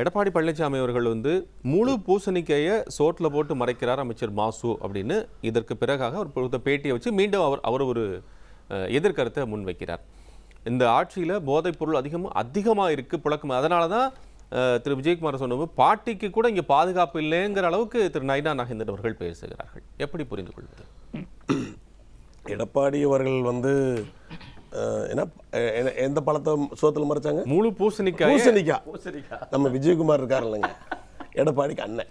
எடப்பாடி பழனிசாமி அவர்கள் வந்து முழு பூசணிக்கையை சோட்டில் போட்டு மறைக்கிறார் அமைச்சர் மாசு அப்படின்னு இதற்கு பிறகாக அவர் கொடுத்த பேட்டியை வச்சு மீண்டும் அவர் அவர் ஒரு எதிர்கருத்தை முன்வைக்கிறார். இந்த ஆட்சியில் போதைப் பொருள் அதிகம் அதிகமாக இருக்குது புழக்கம். அதனால தான் திரு விஜயகுமார் சொன்ன பாட்டிக்கு கூட இங்கே பாதுகாப்பு இல்லைங்கிற அளவுக்கு திரு நைனா நாகேந்திரன் அவர்கள் பேசுகிறார்கள். எப்படி புரிந்து கொள்வது? எடப்பாடி அவர்கள் வந்து என்ன எந்த பழத்தை சோத்துல மறைச்சாங்க? முழு பூசணிக்காய் பூசணிக்காய். நம்ம விஜயகுமார் இருக்கார் இல்லைங்க. எடப்பாடிக்கு அண்ணன்.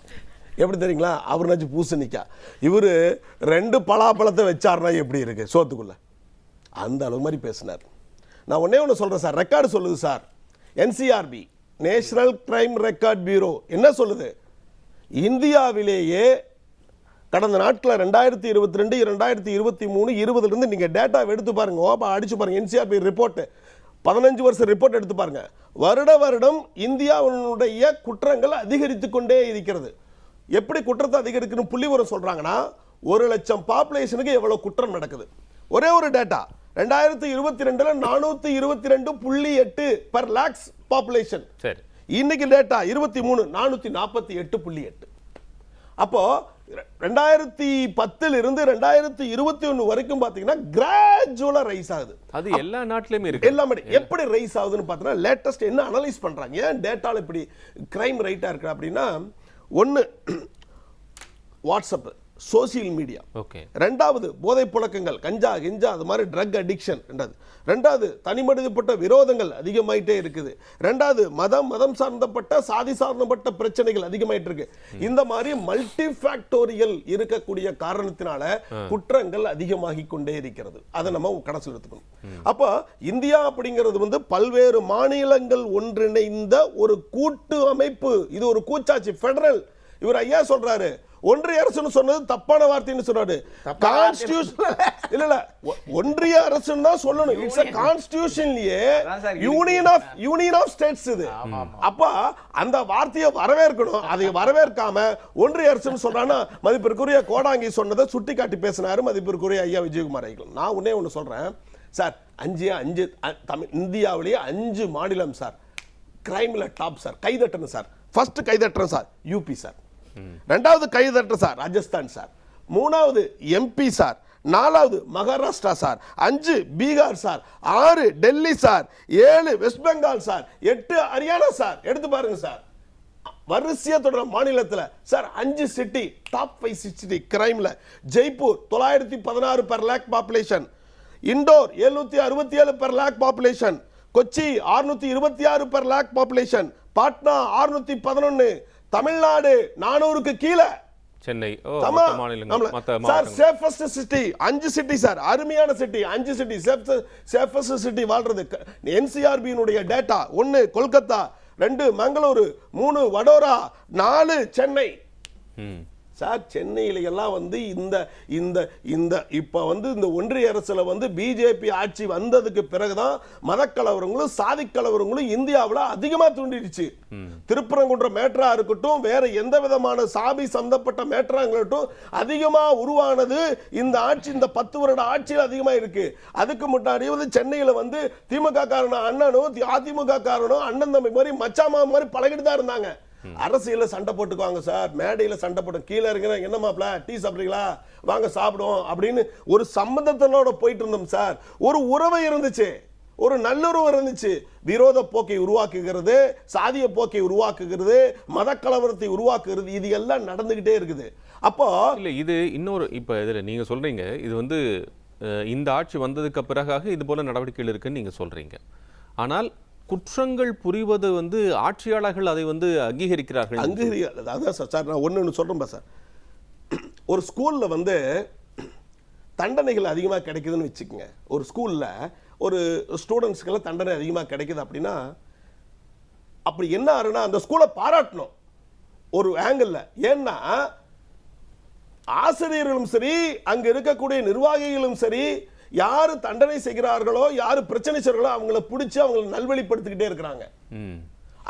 எப்படி தெரியுங்களா? அவர் நச்சு பூசணிக்காய். இவர் ரெண்டு பலாப்பழத்தை வச்சாருன்னா எப்படி இருக்கு? சோத்துக்குள்ள. அந்த அளவு மாதிரி பேசினார். நான் ஒண்ணே ஒன்று சொல்கிறேன் சார். ரெக்கார்டு சொல்லுது sir. NCRB National Crime Record Bureau என்ன சொல்லுது? இந்தியாவிலேயே கடந்த நாட்களில் ரெண்டாயிரத்தி இருபத்தி ரெண்டு ரெண்டாயிரத்தி இருபத்தி மூணு இருபதுலேருந்து நீங்கள் டேட்டா எடுத்து பாருங்க. ஓப்பா அடிச்சு பாருங்க. என்சிஆர்பி ரிப்போர்ட்டு பதினஞ்சு வருஷம் ரிப்போர்ட் எடுத்து பாருங்க. வருட வருடம் இந்தியாவினுடைய குற்றங்கள் அதிகரித்து கொண்டே இருக்கிறது. எப்படி குற்றத்தை அதிகரிக்கணும் புள்ளி வரம் சொல்றாங்கன்னா ஒரு லட்சம் பாப்புலேஷனுக்கு எவ்வளவு குற்றம் நடக்குது? ஒரே ஒரு டேட்டா ரெண்டாயிரத்தி இருபத்தி ரெண்டுல நானூத்தி இருபத்தி ரெண்டு புள்ளி எட்டு பர் லேக்ஸ் பாப்புலேஷன் சரி. இன்னைக்கு டேட்டா இருபத்தி மூணு நானூத்தி நாற்பத்தி எட்டு புள்ளி எட்டு. அப்போ ரெ- ரெண்டாயிரத்தி பத்துல இருந்து ரெண்டாயிரத்தி இருபத்தி ஒண்ணு வரைக்கும் பாத்தீங்கன்னா கிராஜுவலா ரைஸ் ஆகுது. அது எல்லா நாட்டிலையுமே இருக்கு. எல்லாமே எப்படி ரைஸ் ஆகுதுன்னு பார்த்தீங்கன்னா லேட்டஸ்ட் என்ன அனலைஸ் பண்றாங்க? ஏன் டேட்டால இப்படி கிரைம் ரைட்டா இருக்கு அப்படின்னா ஒன்னு வாட்ஸ்அப் சோசியல் மீடியா. ஓகே. ரெண்டாவது போதைப் புழக்கங்கள் கஞ்சா கிஞ்சா அது மாதிரி ட்ரக் அடிக்ஷன் ரெண்டாவது ரெண்டாவது தனிமனிதப்பட்ட விரோதங்கள் அதிகமாயிட்டே இருக்குது. ரெண்டாவது மதம் மதம் சார்ந்தப்பட்ட சாதி சார்ந்தப்பட்ட பிரச்சனைகள் அதிகமாயிட்டு இருக்கு இந்த மாதிரி மல்டி ஃபேக்டோரியல் இருக்கக்கூடிய காரணத்தினால குற்றங்கள் அதிகமாகி கொண்டே இருக்கிறது. அதை நம்ம கணக்கில் எடுத்துக்கணும். அப்போ இந்தியா அப்படிங்கிறது வந்து பல்வேறு மாநிலங்கள் ஒன்றிணைந்த ஒரு கூட்டு அமைப்பு. இது ஒரு கூச்சாட்சி ஃபெடரல் இவர் ஐயா சொல்றாரு ஒன்றிய அரசுன்னு சொன்னது தப்பான வார்த்தைன்னு சொல்றாரு கான்ஸ்டியூஷன் இல்ல இல்ல ஒன்றிய அரசுன்னு தான் சொல்லணும். It's கான்ஸ்டியூஷன்லயே union of union of states இது. அப்ப அந்த வார்த்தையை வரவேற்கணும். அதை வரவேற்காம ஒன்றிய அரசுன்னு சொல்றான்னா மதிப்பிற்குரிய கோடாங்கி சொன்னதை சுட்டி காட்டி பேசினாரு மதிப்பிற்குரிய ஐயா விஜயகுமார் ஐயர்கள் நான் ஒண்ணே ஒண்ணு சொல்றேன். சார் அஞ்சு அஞ்சு தமிழ் இந்தியாவிலேயே அஞ்சு மாநிலம் சார். கிரைம்ல டாப் சார். கைதட்டணும் சார். ஃபர்ஸ்ட் கைதட்டுறேன் சார். UP sir. ரெண்டாவது கைதட்டுற சார் ராஜஸ்தான் சார். மூணாவது எம்பி சார். நாலாவது மகாராஷ்டிரா சார். அஞ்சு பீகார் சார். ஆறு டெல்லி சார். ஏழு வெஸ்ட் பெங்கால் சார். எட்டு ஹரியானா சார். எடுத்து பாருங்க சார். வரிசையா தொடர மாநிலத்தில். சார் அஞ்சு சிட்டி டாப் ஃபைவ் சிட்டி கிரைம்ல ஜெய்ப்பூர் தொள்ளாயிரத்தி பதினாறு per லேக் பாப்புலேஷன் இண்டோர் எழுநூத்தி அறுபத்தி ஏழு per லேக் பாப்புலேஷன் கொச்சி ஆறுநூத்தி இருபத்தி ஆறு per லேக் பாப்புலேஷன் பாட்னா ஆறுநூத்தி பதினொன்று தமிழ்நாடு நானூறுக்கு கீழே. சென்னை. சார் சேஃபஸ்ட் சிட்டி அஞ்சு சிட்டி சார். அருமையான சிட்டி அஞ்சு சிட்டி சேஃபஸ்ட் சிட்டி வாழ்றது. என்சிஆர்பியினுடைய டேட்டா ஒன்னு கொல்கத்தா ரெண்டு மங்களூரு மூணு வடோரா நாலு சென்னை. சார் சென்னையில எல்லாம் வந்து இந்த இந்த இந்த இப்ப வந்து இந்த ஒன்றிய அரசுல வந்து பிஜேபி ஆட்சி வந்ததுக்கு பிறகுதான் மதக்கலவரங்களும் சாதி கலவரங்களும் இந்தியாவுல அதிகமா தூண்டிடுச்சு. திருப்பரங்குன்ற மேட்ரா இருக்கட்டும் வேற எந்த விதமான சாபி சந்தப்பட்ட மேட்ராங்கட்டும் அதிகமா உருவானது இந்த ஆட்சி இந்த பத்து வருட ஆட்சியில் அதிகமா இருக்கு. அதுக்கு முன்னாடி வந்து சென்னையில வந்து திமுக காரணம் அண்ணனும் அதிமுக காரனும் அண்ணன் தம்பி மாதிரி மச்சாமா மாதிரி பழகிட்டு தான் இருந்தாங்க. அரசியலில் சண்டை போட்டுக்குவாங்க சார். மேடையில் சண்டை போட்டு கீழே இருக்கிற என்ன மாப்பிள? டீ சாப்பிட்றீங்களா? வாங்க சாப்பிடுவோம் அப்படின்னு ஒரு சம்மந்தத்தினோட போயிட்டு இருந்தோம் சார். ஒரு உறவை இருந்துச்சு. ஒரு நல்லுறவு இருந்துச்சு. விரோத போக்கை உருவாக்குகிறது சாதிய போக்கை உருவாக்குகிறது மதக்கலவரத்தை உருவாக்குகிறது இது எல்லாம் நடந்துகிட்டே இருக்குது. அப்போ இல்லை இது இன்னொரு இப்போ இதில் நீங்க சொல்றீங்க இது வந்து இந்த ஆட்சி வந்ததுக்கு பிறகாக இது போல நடவடிக்கைகள் இருக்குன்னு நீங்க சொல்றீங்க. ஆனால் குற்றங்கள் புரிவது வந்து ஆட்சியாளர்கள் அதை வந்து அங்கீகரிக்கிறார்கள் அங்கீகரிக்க அதான் சார் சார் நான் ஒன்று ஒன்று சொல்கிறேன் சார். ஒரு ஸ்கூலில் வந்து தண்டனைகள் அதிகமாக கிடைக்குதுன்னு வச்சுக்கோங்க. ஒரு ஸ்கூலில் ஒரு ஸ்டூடெண்ட்ஸ்க்கெல்லாம் தண்டனை அதிகமாக கிடைக்குது அப்படின்னா அப்படி என்ன ஆறுனா அந்த ஸ்கூலை பாராட்டணும். ஒரு ஆங்கிளில் ஏன்னா ஆசிரியர்களும் சரி அங்கே இருக்கக்கூடிய நிர்வாகிகளும் சரி யாரு தண்டனை செய்கிறார்களோ யாரு பிரச்சனை செய்கிறார்களோ அவங்கள பிடிச்சி அவங்களை நல்வழிப்படுத்திக்கிட்டே இருக்கிறாங்க.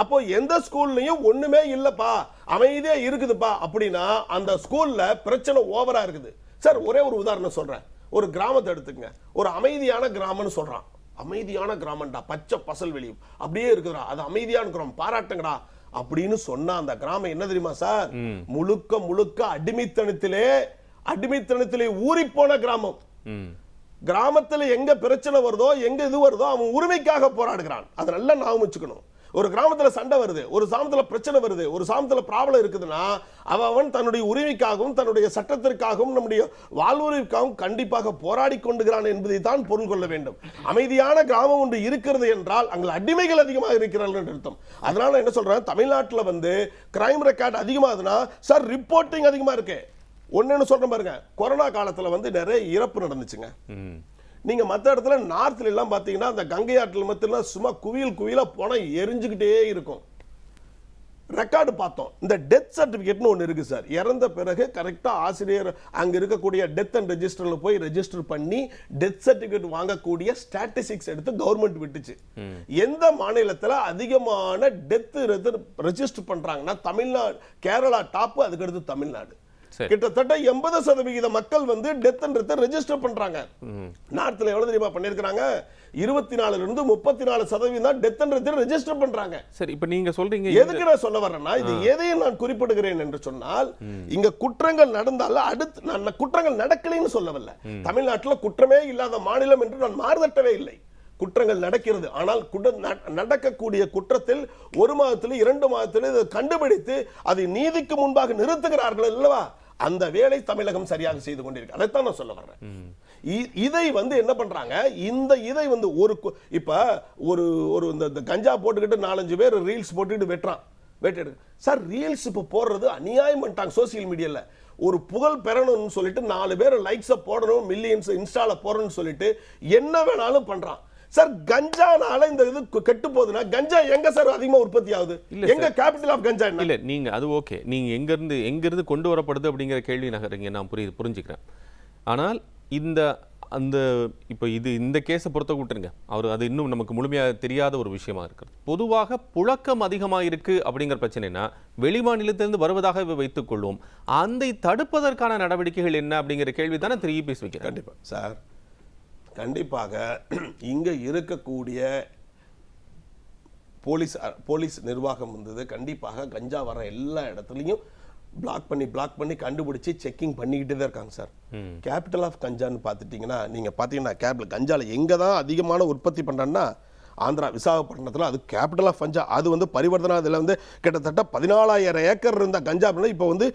அப்போ எந்த ஸ்கூல்லையும் ஒண்ணுமே இல்லப்பா அமைதியா இருக்குதுப்பா அப்படின்னா அந்த ஸ்கூல்ல பிரச்சனை ஓவரா இருக்குது. சார் ஒரே ஒரு உதாரணம் சொல்றேன். ஒரு கிராமத்தை எடுத்துக்கங்க. ஒரு அமைதியான கிராமம்னு சொல்றான். அமைதியான கிராமம்டா பச்சை பசல் வெளியும் அப்படியே இருக்குதுடா அது அமைதியான கிராமம் பாராட்டுங்கடா அப்படின்னு சொன்ன அந்த கிராமம் என்ன தெரியுமா சார்? முழுக்க முழுக்க அடிமைத்தனத்திலே அடிமைத்தனத்திலே ஊறிப்போன கிராமம். ம். கிராமத்தில் எங்க பிரச்சனை வருதோ எங்க இது வருதோ அவன் உரிமைக்காக போராடுகிறான். அதை நல்லா ஞாபகம் வச்சுக்கணும். ஒரு கிராமத்தில் சண்டை வருது ஒரு சாமத்தில் பிரச்சனை வருது ஒரு சாமத்தில் ப்ராப்ளம் இருக்குதுன்னா அவன் அவன் தன்னுடைய உரிமைக்காகவும் தன்னுடைய சட்டத்திற்காகவும் நம்முடைய வாழ்வுரிமைக்காகவும் கண்டிப்பாக போராடி கொண்டுகிறான் என்பதை தான் பொருள் கொள்ள வேண்டும். அமைதியான கிராமம் ஒன்று இருக்கிறது என்றால் அங்கே அடிமைகள் அதிகமாக இருக்கிறார்கள் என்று அர்த்தம். அதனால என்ன சொல்றேன் தமிழ்நாட்டில் வந்து கிரைம் ரெக்கார்ட் அதிகமாகுதுன்னா சார் ரிப்போர்ட்டிங் அதிகமாக இருக்கு. ஒண்ணுன்னு சொல்றேன் பாருங்க. கொரோனா காலத்துல வந்து நிறைய இறப்பு நடந்துச்சுங்க. ம். நீங்க மத்த இடத்துல நார்த்ல எல்லாம் பாத்தீங்கன்னா அந்த கங்கை ஆற்றில் மட்டும் சும்மா குவியல் குவியலா போனா எரிஞ்சுக்கிட்டே இருக்கும். ரெக்கார்டு பார்த்தோம். இந்த டெத் சர்டிபிகேட்னு ஒன்று இருக்கு சார். இறந்த பிறகு கரெக்டாக ஆசிரியர் அங்க இருக்கக்கூடிய டெத் அண்ட் ரெஜிஸ்டர்ல போய் ரெஜிஸ்டர் பண்ணி டெத் சர்டிபிகேட் வாங்கக்கூடிய ஸ்டாட்டிஸ்டிக்ஸ் எடுத்து கவர்மெண்ட் விட்டுச்சு. எந்த மாநிலத்துல அதிகமான டெத் ரெஜிஸ்டர் பண்றாங்கன்னா தமிழ்நாடு கேரளா டாப் அதுக்கு அடுத்து தமிழ்நாடு. கிட்டத்தட்ட எண்பது சதவிகித மக்கள் வந்து டெத்ன்றத ரெஜிஸ்டர் பண்றாங்க. நார்த்ல எவ்வளவு தெரியுமா பண்ணிருக்காங்க இருபத்தி நாலுல இருந்து முப்பத்தி நாலு சதவீதம் தான் டெத்ன்றத ரெஜிஸ்டர் பண்றாங்க. சரி இப்போ நீங்க சொல்றீங்க எதுக்கு நான் சொல்ல வரேன்னா இது எதையும் நான் குறிப்பிடுகிறேன் என்று சொன்னால் இங்க குற்றங்கள் நடந்தால அடுத்து நான் குற்றங்கள் நடக்கலைன்னு சொல்லவில்லை. தமிழ்நாட்டுல குற்றமே இல்லாத மாநிலம் என்று நான் மாறுதட்டவே இல்லை. குற்றங்கள் நடக்கிறது. ஆனால் குட- நட- நடக்கக்கூடிய குற்றத்தில் ஒரு மாதத்தில் இரண்டு மாதத்தில் கண்டுபிடித்து அதை நீதிக்கு முன்பாக நிறுத்துகிறார்கள் அல்லவா? அந்த வேலை தமிழகம் சரியாக செய்து கொண்டிருக்கு. அதைத்தான் நான் சொல்ல வர்றேன். இதை வந்து என்ன பண்றாங்க? இந்த இதை வந்து ஒரு இப்ப ஒரு ஒரு இந்த கஞ்சா போட்டுக்கிட்டு நாலஞ்சு பேர் ரீல்ஸ் போட்டுக்கிட்டு வெட்டுறான். வெட்டு சார் ரீல்ஸ் இப்போ போடுறது அநியாயம் பண்ணிட்டாங்க சோசியல் மீடியால. ஒரு புகழ் பெறணும்னு சொல்லிட்டு நாலு பேர் லைக்ஸை போடணும் மில்லியன்ஸ் இன்ஸ்டால போடணும்னு சொல்லிட்டு என்ன வேணாலும் பண்றான். சார் கஞ்சானால இந்த இது கெட்டு போகுதுன்னா கஞ்சா எங்க சார் அதிகமா உற்பத்தி ஆகுது? இல்ல எங்க கேபிட்டல் ஆஃப் கஞ்சா இல்ல நீங்க அது ஓகே நீங்க எங்க இருந்து எங்க இருந்து கொண்டு வரப்படுது அப்படிங்கிற கேள்வி நகருங்க நான் புரியுது புரிஞ்சுக்கிறேன். ஆனால் இந்த அந்த இப்போ இது இந்த கேஸை பொறுத்த விட்டுருங்க அவர் அது இன்னும் நமக்கு முழுமையாக தெரியாத ஒரு விஷயமா இருக்கிறது. பொதுவாக புழக்கம் அதிகமாக இருக்கு அப்படிங்கிற பிரச்சனைனா வெளிமாநிலத்திலிருந்து வருவதாக வைத்துக் கொள்வோம் அந்த தடுப்பதற்கான நடவடிக்கைகள் என்ன அப்படிங்கிற கேள்வி தானே திரு இபிஎஸ் வைக்கிறேன் கண்டிப்பா. சார் கண்டிப்பாக இங்க இருக்கக்கூடிய போலீஸ் போலீஸ் நிர்வாகம் வந்தது. கண்டிப்பாக கஞ்சா வர எல்லா இடத்துலையும் பிளாக் பண்ணி பிளாக் பண்ணி கண்டுபிடிச்சு செக்கிங் பண்ணிக்கிட்டே தான் இருக்காங்க சார். கேபிட்டல் ஆஃப் கஞ்சான்னு பார்த்துட்டிங்கன்னா நீங்க பார்த்தீங்கன்னா கேபிட்டல் கஞ்சால எங்க தான் அதிகமான உற்பத்தி பண்றாங்கன்னா ஆந்திரா விசாகப்பட்டினத்தில் அது கேபிட்டல் ஆஃப் கஞ்சா அது வந்து பரிவர்த்தனா இதில் வந்து கிட்டத்தட்ட பதினாலாயிரம் ஏக்கர் இருந்த கஞ்சா அப்படின்னா இப்போ வந்து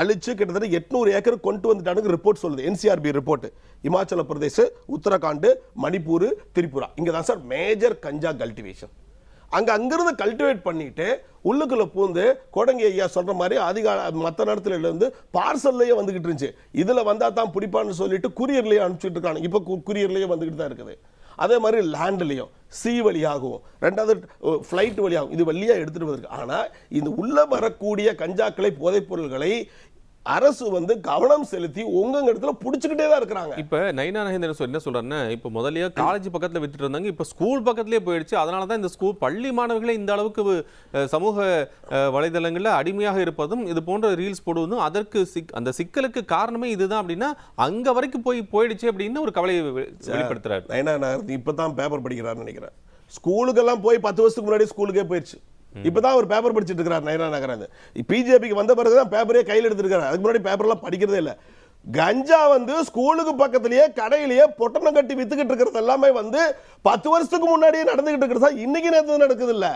அழிச்சு கிட்டத்தட்ட எட்நூறு ஏக்கர் கொண்டு வந்துட்டானுங்க ரிப்போர்ட் சொல்லுது. NCRB report Himachal Pradesh Uttarakhand Manipur Tripura. இங்கே தான் சார் மேஜர் கஞ்சா கல்டிவேஷன் அங்கே அங்கேருந்து கல்டிவேட் பண்ணிட்டு உள்ளுக்குள்ளே பூந்து கொடங்கி ஐயா சொல்கிற மாதிரி அதிகார மற்ற நேரத்தில் இருந்து பார்சல்லையே வந்துக்கிட்டு இருந்துச்சு. இதில் வந்தா தான் பிடிப்பான்னு சொல்லிட்டு குரியர்லேயே அனுப்பிச்சிட்டு இருக்காங்க. இப்போ குரியர்லயே வந்துக்கிட்டு தான் இருக்குது. அதே மாதிரி லேண்ட்லேயும் சி வழியாகவும் ரெண்டாவது ஃப்ளைட் வழியாகவும் இது வழியா எடுத்துட்டு வருது ஆனால் இந்த உள்ளே வரக்கூடிய கஞ்சாக்களை போதைப்பொருள்களை அரசு வந்து கவனம் செலுத்தி உங்க இடத்துல புடிச்சுக்கிட்டே தான் இருக்கிறாங்க. இப்ப நைனா நகேந்திரன் என்ன சொல்றாருன்னா இப்ப முதல்லயே காலேஜ் பக்கத்துல வித்துட்டு இருந்தாங்க இப்ப ஸ்கூல் பக்கத்துலயே போயிடுச்சு. அதனால தான் இந்த ஸ்கூல் பள்ளி மாணவர்களே இந்த அளவுக்கு சமூக வலைதளங்கள்ல அடிமையாக இருப்பதும் இது போன்ற ரீல்ஸ் போடுவதும் அதற்கு அந்த சிக்கலுக்கு காரணமே இதுதான் அப்படின்னா அங்க வரைக்கும் போய் போயிடுச்சு அப்படின்னு ஒரு கவலையை வெளிப்படுத்துறாரு. நயனா நகர் இப்பதான் பேப்பர் படிக்கிறாருன்னு நினைக்கிறேன். ஸ்கூலுக்கெல்லாம் போய் பத்து வருஷத்துக்கு முன்னாடி ஸ்கூலுக்கே போயிடுச்சு இப்பதான் அவர் பேப்பர் படிச்சிட்டு இருக்கிறார் நயனா நகராஜ் பிஜேபிக்கு வந்த பிறகு தான் பேப்பரே கையில் எடுத்திருக்காரு அதுக்கு முன்னாடி பேப்பர்லாம் படிக்கிறதே இல்லை. கஞ்சா வந்து ஸ்கூலுக்கு பக்கத்திலேயே கடையிலேயே பொட்டணம் கட்டி வித்துக்கிட்டு இருக்கிறது எல்லாமே வந்து பத்து வருஷத்துக்கு முன்னாடியே நடந்துகிட்டு இருக்கிறதா இன்னைக்கு நேரத்து நடக்குது இல்ல.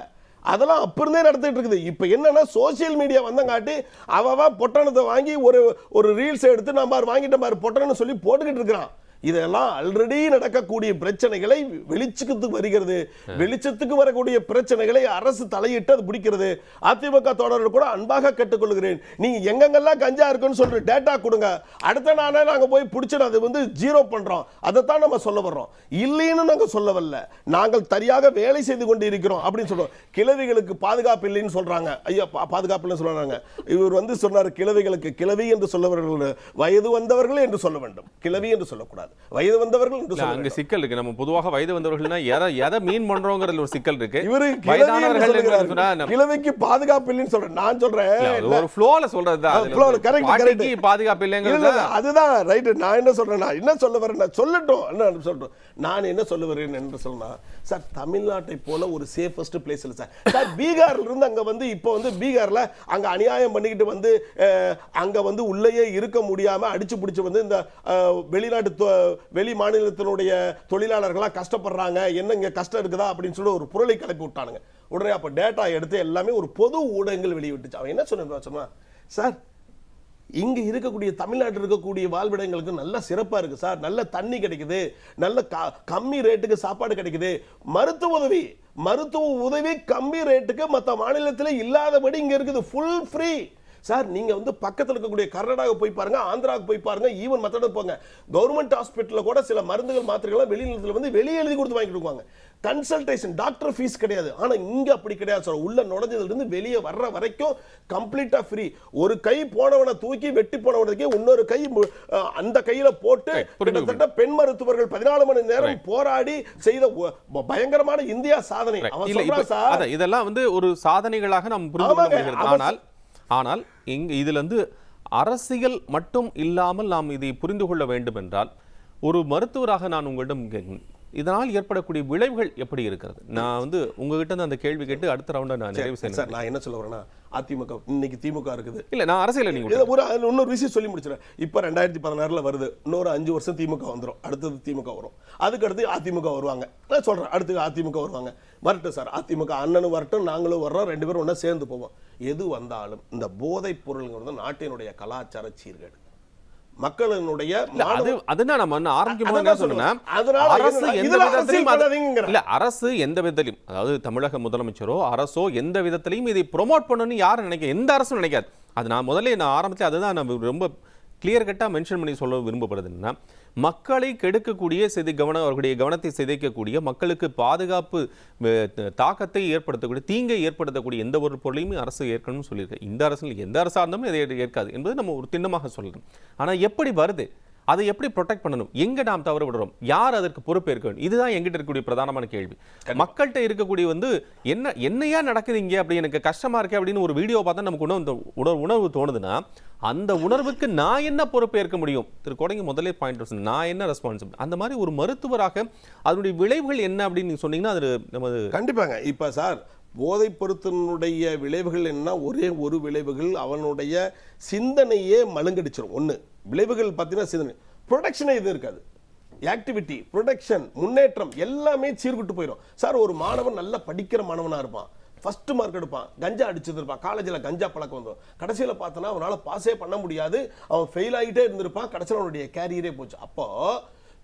அதெல்லாம் அப்ப இருந்தே நடத்திட்டு இருக்குது. இப்போ என்னன்னா சோசியல் மீடியா வந்தங்காட்டி அவன் பொட்டணத்தை வாங்கி ஒரு ஒரு ரீல்ஸ் எடுத்து நம்ம வாங்கிட்ட மாதிரி பொட்டணம்னு சொல்லி போட்டுக்கிட்டு இருக்கிறான். இதெல்லாம் ஆல்ரெடி நடக்கக்கூடிய பிரச்சனைகளை வெளிச்சத்துக்கு வருகிறது. வெளிச்சத்துக்கு வரக்கூடிய பிரச்சனைகளை அரசு தலையிட்டு அது பிடிக்கிறது. அதிமுக தொடர்கள் கூட அன்பாக கேட்டுக்கொள்கிறேன். நீங்க எங்கெங்கெல்லாம் கஞ்சா இருக்குன்னு சொல்ற டேட்டா கொடுங்க. அடுத்த நாளே நாங்க போய் பிடிச்சிட்டு அது வந்து ஜீரோ பண்றோம். அதைத்தான் நம்ம சொல்ல வர்றோம். இல்லைன்னு நாங்க சொல்ல வரல நாங்கள் சரியாக வேலை செய்து கொண்டு இருக்கிறோம் அப்படின்னு சொல்றோம். கிழவிகளுக்கு பாதுகாப்பு இல்லைன்னு சொல்றாங்க. ஐயா பாதுகாப்பு இல்லைன்னு சொல்றாங்க. இவர் வந்து சொன்னார் கிழவிகளுக்கு கிழவி என்று சொல்லவர்கள் வயது வந்தவர்கள் என்று சொல்ல வேண்டும். கிழவி என்று சொல்லக்கூடாது. சொல்லக்கூடாது வயது வந்தவர்கள் என்று அங்க. சிக்கல் இருக்கு. நம்ம பொதுவாக வயது வந்தவர்கள்னா எதை எதை மீன் பண்றோங்கிறதுல ஒரு சிக்கல் இருக்கு. இவரு வயதானவர்கள் பாதுகாப்பு இல்லைன்னு சொல்றேன். நான் சொல்றேன். ஒரு ஃப்ளோல பாட்டிக்கு correct. பாதுகாப்பு இல்ல, இல்லைங்கிறது இல்ல, அதுதான் ரைட் நான் என்ன சொல்றேன் நான் என்ன சொல்ல வரேன் நான் சொல்லட்டும். என்ன சொல்லட்டும் நான் என்ன சொல்ல வரேன் என்று சொன்னா சார் தமிழ்நாட்டை போல ஒரு சேஃபஸ்ட் பிளேஸ் இல்ல சார். சார் பீகார்ல இருந்து அங்க வந்து இப்போ வந்து பீகார்ல அங்க அநியாயம் பண்ணிக்கிட்டு வந்து அங்க வந்து உள்ளேயே இருக்க முடியாம அடிச்சு பிடிச்சு வந்து இந்த வெளிநாட்டு வெளி மாநிலத்தினுடைய தொழிலாளர்களா கஷ்டப்படுறாங்க என்ன இங்கே கஷ்டம் இருக்குதா அப்படின்னு சொல்லி ஒரு புரளை கிளப்பி விட்டானுங்க. உடனே அப்ப டேட்டா எடுத்து எல்லாமே ஒரு பொது ஊடகங்கள் வெளியிட்டுச்சு. அவன் என்ன சொன்ன சொன்னா சார் இங்க இருக்கக்கூடிய தமிழ்நாட்டில் இருக்கக்கூடிய வாழ்விடங்களுக்கு நல்ல சிறப்பா இருக்கு சார். நல்ல தண்ணி கிடைக்குது. நல்ல க- கம்மி ரேட்டுக்கு சாப்பாடு கிடைக்குது. மருத்துவ உதவி மருத்துவ உதவி கம்மி ரேட்டுக்கு மற்ற மாநிலத்தில் இல்லாதபடி இங்க இருக்குது. ஃபுல் ஃப்ரீ சார் நீங்க வந்து பக்கத்துல இருக்கக்கூடிய கர்நாடகா போய் பாருங்க ஆந்திராவுக்கு போய் பாருங்க ஈவன் மற்ற போங்க. கவர்மெண்ட் ஹாஸ்பிட்டல்ல கூட சில மருந்துகள் மாத்திரைகள் வெளிநிலத்தில் வந்து வெளியே எழுதி கொடுத்து வாங்கி கொடுப்பாங்க கன்சல்டேஷன் டாக்டர் ஃபீஸ் கிடையாது. ஆனா இங்க அப்படி கிடையாது சார். உள்ள நுழைஞ்சதுல இருந்து வெளியே வர்ற வரைக்கும் கம்ப்ளீட்டா ஃப்ரீ ஒரு கை போனவனை தூக்கி வெட்டி போனவனுக்கு இன்னொரு கை அந்த கையில போட்டு கிட்டத்தட்ட பெண் மருத்துவர்கள் பதினாலு மணி நேரம் போராடி செய்த பயங்கரமான இந்தியா சாதனை. அவன் சொல்றான் சார். இதெல்லாம் வந்து ஒரு சாதனைகளாக நாம் புரிந்து ஆனால் ஆனால் இங்கு இதிலிருந்து அரசியல் மட்டும் இல்லாமல் நாம் இதை புரிந்து கொள்ள வேண்டும் என்றால் ஒரு மருத்துவராக நான் உங்களிடம் இதனால் ஏற்படக்கூடிய விளைவுகள் எப்படி இருக்கிறது? நான் வந்து உங்ககிட்ட இருந்து அந்த கேள்வி கேட்டு அடுத்த ரவுண்டை நான் நிறைவு செய்யணும். சார் நான் என்ன சொல்ல வரேன்னா அதிமுக இன்னைக்கு திமுக இருக்குது. இல்ல நான் அரசியல நீங்க இதை ஒரு இன்னொரு விஷயம் சொல்லி முடிச்சிடறேன். இப்போ ரெண்டாயிரத்தி பதினாறுல வருது. இன்னொரு அஞ்சு வருஷம் திமுக வந்துரும். அடுத்தது திமுக வரும். அதுக்கு அடுத்து அதிமுக வருவாங்க. நான் சொல்றேன் அடுத்து அதிமுக வருவாங்க. வரட்டும் சார். அதிமுக அண்ணனும் வரட்டும் நாங்களும் வர்றோம். ரெண்டு பேரும் ஒண்ணா சேர்ந்து போவோம். எது வந்தாலும் இந்த போதைப் பொருள்ங்கிறது நாட்டினுடைய கலாச்சார சீர்கேடு. மக்களினுடைய அதுதான் நம்ம இன்னும் ஆரம்பிக்கும் போது என்ன அதான் சொன்னா சொல்றேன். அதனால அரசு எந்த விதத்திலையும். இல்ல அரசு எந்த விதத்திலையும் அதாவது தமிழக முதலமைச்சரோ அரசோ எந்த விதத்திலையும் இதை ப்ரோமோட் பண்ணணும்னு யாரும் நினைக்க எந்த அரசும் நினைக்காது அது நான் முதல்ல நான் ஆரம்பத்தில் அதுதான் நான் ரொம்ப கிளியர் கட்டாக மென்ஷன் பண்ணி சொல்ல விரும்பப்படுதுன்னா மக்களை கெடுக்கக்கூடிய செய்தி கவனம் அவர்களுடைய கவனத்தை சிதைக்கக்கூடிய மக்களுக்கு பாதுகாப்பு தாக்கத்தை ஏற்படுத்தக்கூடிய தீங்கை ஏற்படுத்தக்கூடிய எந்த ஒரு பொருளையுமே அரசு ஏற்கணும்னு சொல்லியிருக்கு. இந்த அரசு எந்த அரசாக இருந்தாலும் இதை ஏற்காது என்பது நம்ம ஒரு திண்ணமாக சொல்லணும் ஆனால் எப்படி வருது? அதை எப்படி ப்ரொடெக்ட் பண்ணணும்? எங்க நாம் தவறு விடுறோம்? யார் அதற்கு பொறுப்பேற்க வேண்டும்? இதுதான் எங்கிட்ட இருக்கக்கூடிய பிரதானமான கேள்வி. மக்கள்கிட்ட இருக்கக்கூடிய வந்து என்ன என்னையா நடக்குது இங்கே அப்படி எனக்கு கஷ்டமா இருக்கு அப்படின்னு ஒரு வீடியோ பார்த்தா நமக்கு உணவு உணர்வு உணர்வு தோணுதுன்னா அந்த உணர்வுக்கு நான் என்ன பொறுப்பேற்க முடியும்? திரு கோடங்கி முதலே பாயிண்ட் நான் என்ன ரெஸ்பான்சிபிள் அந்த மாதிரி ஒரு மருத்துவராக அதனுடைய விளைவுகள் என்ன அப்படின்னு நீங்க சொன்னீங்கன்னா அது நமது கண்டிப்பாங்க. இப்ப சார் போதைப் பொருத்தினுடைய விளைவுகள் என்ன ஒரே ஒரு விளைவுகள் அவனுடைய சிந்தனையே மழுங்கடிச்சிடும் ஒண்ணு விளைவுகள் பார்த்தீங்கன்னா சிந்தனை ப்ரொடக்ஷனே இது இருக்காது. ஆக்டிவிட்டி ப்ரொடக்ஷன் முன்னேற்றம் எல்லாமே சீர்குட்டு போயிடும் சார் ஒரு மாணவன் நல்லா படிக்கிற மாணவனாக இருப்பான். ஃபஸ்ட்டு மார்க் எடுப்பான். கஞ்சா அடிச்சது இருப்பான். காலேஜில் கஞ்சா பழக்கம் வந்துடும் கடைசியில் பார்த்தோன்னா அவனால பாஸே பண்ண முடியாது. அவன் ஃபெயில் ஆகிட்டே இருந்திருப்பான். கடைசியில் அவனுடைய கேரியரே போச்சு. அப்போ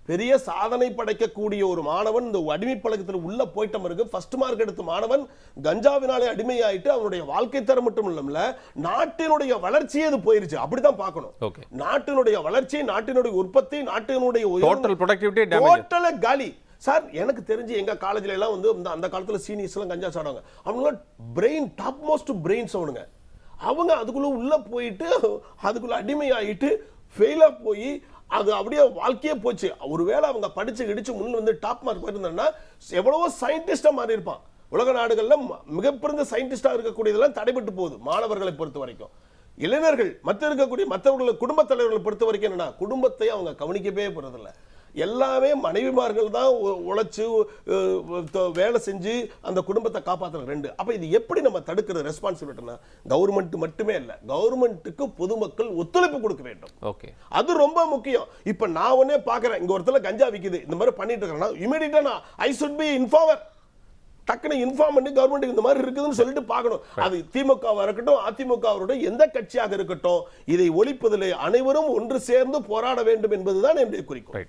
பெரிய சாதனை படைக்கக்கூடிய ஒரு மாணவன் இந்த அடிமை பழக்கத்தில் உள்ள போயிட்ட பிறகு ஃபர்ஸ்ட் மார்க் எடுத்த மாணவன் கஞ்சாவினாலே அடிமையாயிட்டு அவனுடைய வாழ்க்கை தரம் மட்டும் இல்லம்ல நாட்டினுடைய வளர்ச்சியே அது போயிருச்சு. அப்படிதான் பார்க்கணும். ஓகே நாட்டினுடைய வளர்ச்சி நாட்டினுடைய உற்பத்தி நாட்டினுடைய டோட்டல் ப்ரொடக்டிவிட்டி டோட்டலா காலி. சார் எனக்கு தெரிஞ்சு எங்க காலேஜ்ல எல்லாம் வந்து இந்த அந்த காலத்துல சீனியர்ஸ் எல்லாம் கஞ்சா சாடுவாங்க. அவங்க பிரெயின் டாப் மோஸ்ட் பிரெயின்ஸ் அவனுங்க. அவங்க அதுக்குள்ள உள்ள போயிட்டு அதுக்குள்ள அடிமையாயிட்டு ஃபெயிலா போய் அது அப்படியே வாழ்க்கையே போச்சு. ஒருவேளை அவங்க படிச்சு இடிச்சு முன் வந்து டாப் மார்க் போயிருந்தாங்கன்னா எவ்வளவோ சயின்டிஸ்டா மாறி இருப்பான் உலக நாடுகள்ல மிகப்பெருந்த மிகப்பிறந்த சயின்டிஸ்டா இருக்கக்கூடியதெல்லாம் தடைபட்டு போகுது மாணவர்களை பொறுத்த வரைக்கும். இளைஞர்கள் மற்ற இருக்கக்கூடிய மற்றவர்களை குடும்பத் தலைவர்களை பொறுத்த வரைக்கும் என்னன்னா குடும்பத்தை அவங்க கவனிக்கவே போறதில்லை. எல்லாமே மனைவிமார்கள் தான் உழைச்சு வேலை செஞ்சு அந்த குடும்பத்தை காப்பாத்துறாங்க ரெண்டு. அப்ப இது எப்படி நம்ம தடுக்கிறது ரெஸ்பான்சிபிலிட்டினா கவர்மெண்ட் மட்டுமே இல்ல. கவர்மெண்ட்டுக்கு பொதுமக்கள் ஒத்துழைப்பு கொடுக்க வேண்டும். ஓகே. அது ரொம்ப முக்கியம். இப்ப நான் ஒன்னே பாக்குறேன் இங்க ஒருத்தல கஞ்சா விக்குது இந்த மாதிரி பண்ணிட்டு இருக்கேன்னா இமீடியட்டா நான் ஐ சுட் பி இன்ஃபார்மர் டக்குனு இன்ஃபார்ம் பண்ணி கவர்மெண்ட் இந்த மாதிரி இருக்குதுன்னு சொல்லிட்டு பார்க்கணும் அது திமுகவா இருக்கட்டும் அதிமுக அவருடைய எந்த கட்சியாக இருக்கட்டும் இதை ஒழிப்பதிலே அனைவரும் ஒன்று சேர்ந்து போராட வேண்டும் என்பதுதான் என்னுடைய குறிக்கோள்.